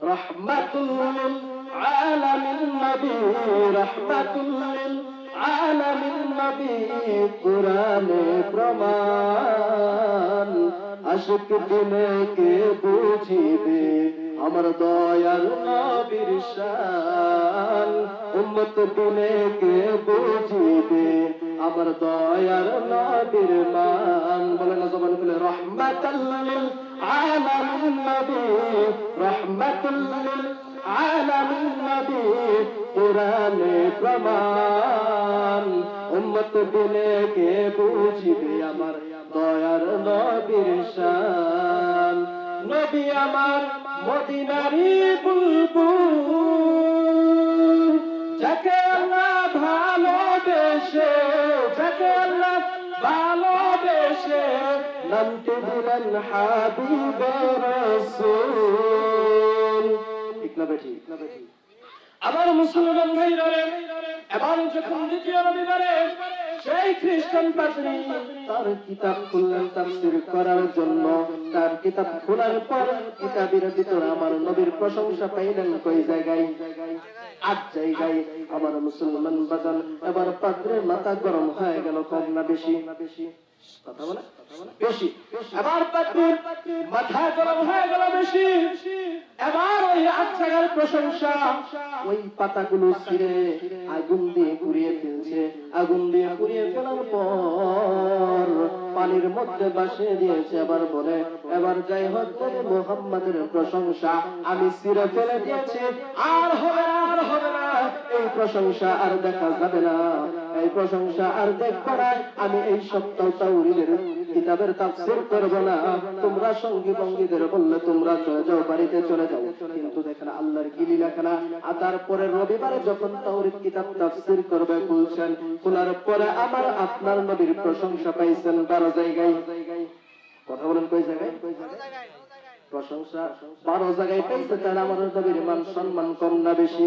রহমাতুল আলামিন নবী রহমাতুল আলামিন নবী, কোরআনে প্রমাণ। আশিক দিনে কে বুঝিবে আমার দয়ার নবীর শান। উম্মত দিনে কে বুঝিবে আমার দয়ার নবীর মান। বলে না জবান খুলে, রহমাতাল্লিল আলামিন নবী, রহমাতুল্লিল আলামিন নবী কোরআনে প্রমাণ। উম্মত দিনে কে বুঝিবে আমার দয়ার নবীর শান? নবী আমার মদিনারি বুলবুল, যাকে হাবিবে রসুল। ঠিক না বেঠি আবার মুসলমান ভাইরা এবার যখন দ্বিতীয় রবিবারে সেই খ্রিস্টান পাত্রী তার কিতাব খুললেন তাফসীর করার জন্য। তার কিতাব খোলার পর আমার নবীর প্রশংসা পাইলেন কই জায়গায়? জায়গায়। আমার মুসলমান বাজান এবার পাত্রের মাথা গরম হয়ে গেল, কম না বেশি না বেশি? বলে এবার এবার পানির মধ্যে বাসিয়ে দিয়েছে আবার বলে, এবার যাই হোক করে মোহাম্মদের প্রশংসা, আমি ছিঁড়ে ফেলে দিয়েছি। আর হবে না, আর হবে না। এই প্রশংসা আর দেখা যাবে না। এই প্রশংসা আর দেখব না আমি এই সপ্তাহ তাউরিদের কিতাবের তাফসীর করব না। তোমরা সঙ্গী বঙ্গীদের বললে তোমরা চলে যাও, বাড়িতে চলে যাও। কিন্তু দেখেন আল্লাহর কি লীলা খেলা। আর তারপরে রবিবারে যখন তাওরিদ কিতাব তাফসীর করবে খুলছেন খোলার পরে আমার আপনার নবীর প্রশংসা পাইছেন বারো জায়গায়। কথা বলেন কই জায়গায়? প্রশংসা বারো জায়গায় পাইছে, তাহলে আমার নবীর মান সম্মান কম না বেশি?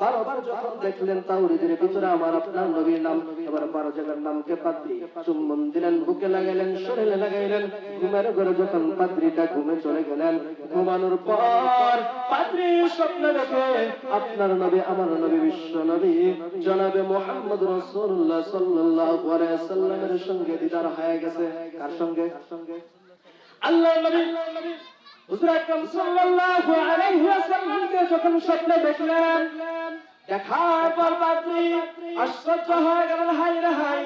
বারবার যখন দেখলেন তাওরিদের ভিতরে আমার আপনার নবীর নাম, এবার বারো জায়গার নামকে পাত্রী চুম্বন দিলেন, বুকে লাগাইলেন, শরীরে লাগাইলেন। ঘুমের ঘরে যখন পাত্রীটা ঘুমে চলে গেলেন, ঘুমানোর পর পাত্রী স্বপ্ন দেখে, আপনার নবী, আমার নবী, বিশ্ব নবী, জনাবে মোহাম্মদ রাসূলুল্লাহ সাল্লাল্লাহু আলাইহি সাল্লামের সঙ্গে দিদার হয়ে গেছে। কার সঙ্গে? আল্লাহ নবী। হুজুর আকরাম সাল্লাল্লাহু আলাইহি ওয়াসাল্লামকে যখন স্বপ্নে দেখলেন দেখার পর পাত্রী আশ্চর্য হয়ে গেলেন হাই রে হাই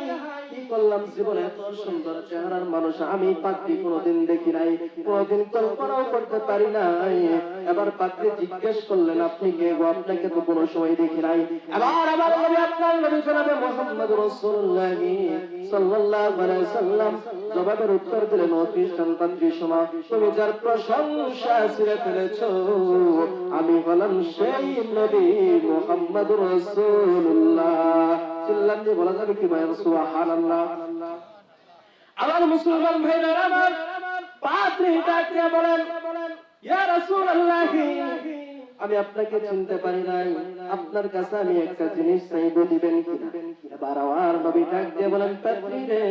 কি করলাম জীবনে? এত সুন্দর চেহারার মানুষ, আমি কোনোদিন দেখি নাই, কোনোদিন কল্পনাও করতে পারি নাই। এবার জিজ্ঞেস করলেন, আপনি কে গো? আপনাকে তো কোনো সময় দেখি নাই। আবার আপনার নবী জনাবে মুহাম্মদ রাসূলুল্লাহ সাল্লাল্লাহু আলাইহি সাল্লাম জবাবের উত্তর দিলেন, ও খ্রিস্টান পাত্রী শোনা, তুমি যার প্রশংসা ছিঁড়ে ফেলেছো, আমি হলাম সেই নবী মুহাম্মদ রাসূলুল্লাহ। চিল্লান দিয়ে বলা যাবে কি ভাই সুবহানাল্লাহ। আমার মুসলমান ভাইরা আমার পাত্রী ডাকিয়া বলেন আমি আপনাকে চিনতে পারি নাই। আপনার কাছে আমি একটা জিনিস চাইব, দিবেন নবী ডাক দিয়ে বলেন রে,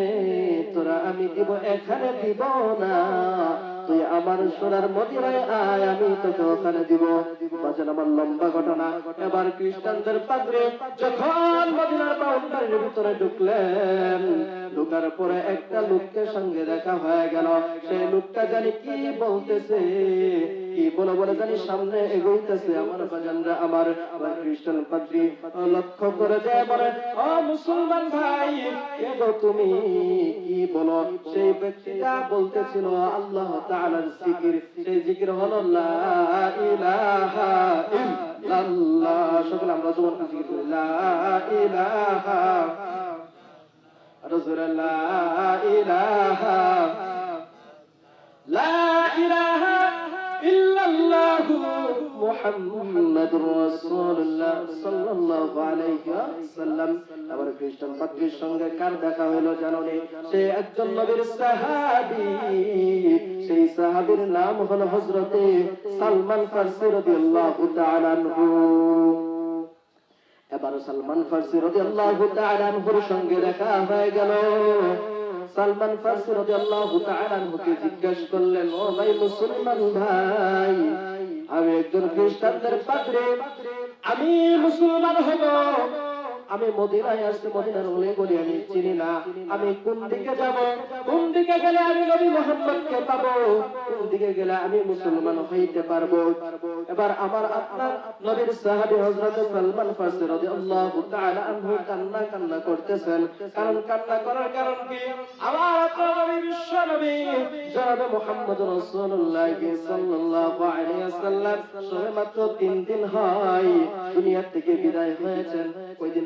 তোরা আমি দিব, এখানে দিব না। তুই আমার সোনার মদিনায় আয়, আমি তোকে ওখানে দিব। আমার লম্বা ঘটনা? এবার খ্রিস্টানদের যখন মদিনার বাউন্ডারির ভিতরে ঢুকলেন, ঢুকার পরে একটা লোককে সঙ্গে দেখা হয়ে গেল। সেই লোকটা জানি কি বলতেছে? জানি সামনে এগোইতেছে। আমার বাজানরা আমার আমার খ্রিস্টান পাত্রী লক্ষ্য করে যায় বলে, ও মুসলমান ভাই, কে গো তুমি? কি বলো? সেই ব্যক্তিটা বলতেছিল, আল্লাহ তাআলার জিকির। সেই জিকির হলো, লা ইলাহা ইল্লাল্লাহ। সকলে আমরা যখন জিকির করি, লা ইলাহা রাসূলুল্লাহ। লা ইলাহা লা ইল্লাল্লাহ মুহাম্মাদুর রাসূলুল্লাহ সাল্লাল্লাহু আলাইহি ওয়াসাল্লাম। আবার খ্রিস্টান পাত্রীর সঙ্গে কার দেখা হলো জানো নে? সে একজন নবীর সাহাবী। সেই সাহাবীর নাম হলো হযরতে সালমান ফারসি রাদিয়াল্লাহু তাআলা আনহু। এবার সালমান ফারসি রাদিয়াল্লাহু তাআলা আনহুর সঙ্গে দেখা হয়ে গেল। সালমান ফারসি রাদিয়াল্লাহু তাআলা আনহুকে জিজ্ঞাসা করলেন, ও ভাই মুসলমান ভাই, আমি একজন খ্রিস্টানদের পাত্রে, আমি মুসলমান হব? আমি মদিনায় আসতে মদিনার ওলে গলি আমি চিনি না। আমি কোন দিকে যাব? কোন দিকে গেলে আমি নবী মোহাম্মদকে পাবো? কোন দিকে গেলে আমি মুসলমান হইতে পারব? এবার আমার আপনার নবীর সাহাবী হযরত সালমান ফারসি রাদিয়াল্লাহু তাআলা আনহু কান্না কান্না করতেছেন। কারণ কান্না করার কারণ কি? আমার আপনার নবী বিশ্ব নবী, জনাবে মুহাম্মদ রাসূলুল্লাহ সাল্লাল্লাহু আলাইহি ওয়াসাল্লাম। সবে মাত্র তিন দিন হয়। দুনিয়া থেকে বিদায় হয়েছেন। কয় দিন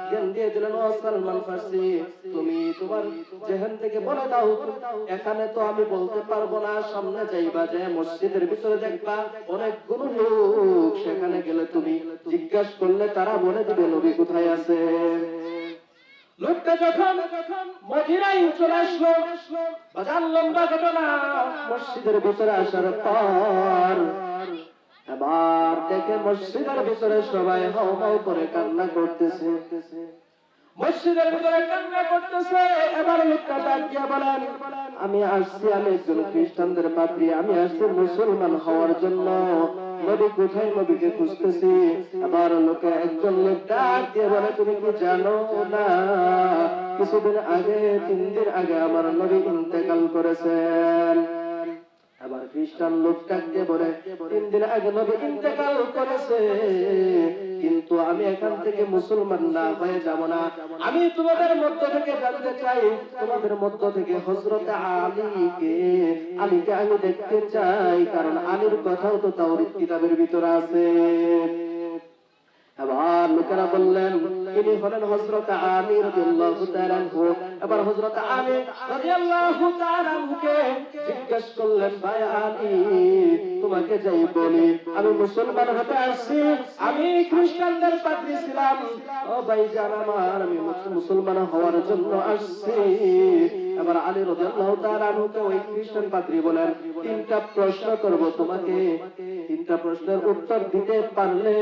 জ্ঞান দিয়ে দিলেন সালমান ফার্সি, তুমি তোমার যেখান থেকে বলে দাও, এখানে তো আমি বলতে পারব না, সামনে যাইবা যে মসজিদের ভিতরে দেখবা অনেকগুলো লোক, সেখানে গেলে তুমি জিজ্ঞাসা করলে তারা বলে দিবে, নবী কোথায় আছে? লোকটা যখন মদিনায় চলে আসলো, বাজার লম্বা ঘটনা, মসজিদের ভিতরে আসার পর এবার দেখে মসজিদের ভিতরে সবাই হাও হাও করে কান্না করতেছে। মসজিদের ভিতরে কান্না করতেছে। এবার লোকটা বলেন, আমি আসছি, আমি একজন খ্রিস্টানদের আমি আসছি মুসলমান হওয়ার জন্য। নবী কোথায় নবীকে খুঁজতেছি? আবার লোকে একজন লোক ডাক দিয়ে বলে, তুমি কি জানো না? কিছুদিন আগে, তিন দিন আগে আমার নবী ইন্তেকাল করেছেন। আবার খ্রিস্টান লোকটাকে বলে, তিন দিন আগে নবী ইন্তেকাল করেছে। কিন্তু আমি এখান থেকে মুসলমান না, হয়ে যাব না। আমি তোমাদের মধ্য থেকে জানতে চাই। তোমাদের মধ্য থেকে হযরত আলীকে আলীকে আমি দেখতে চাই। কারণ আলীর কথাও তো তাওরীত কিতাবের ভিতরে আছে। আবার লোকেরা বললেন তিনি হলেন হযরত আলী রাদিয়াল্লাহু তাআলা এবার হযরত আলী রাদিয়াল্লাহু তাআলা আনহুকে জিজ্ঞেস করলেন, ভাই আলী, তোমাকে যাই বলি, আমি মুসলমান হতে আসছি, আমি খ্রিস্টানদের পাত্রী ছিলাম। ও ভাই জান আমার, আমি মুসলমান হওয়ার জন্য আসছি। এবার আলী রাদিয়াল্লাহু তাআলা আনহুকে ওই খ্রিস্টান পাত্রি বলেন, তিনটা প্রশ্ন করব তোমাকে। তিনটা প্রশ্নের উত্তর দিতে পারলে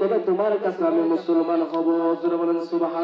তবে তোমার কাছে আমি মুসলমান হব। বলেন সুবহান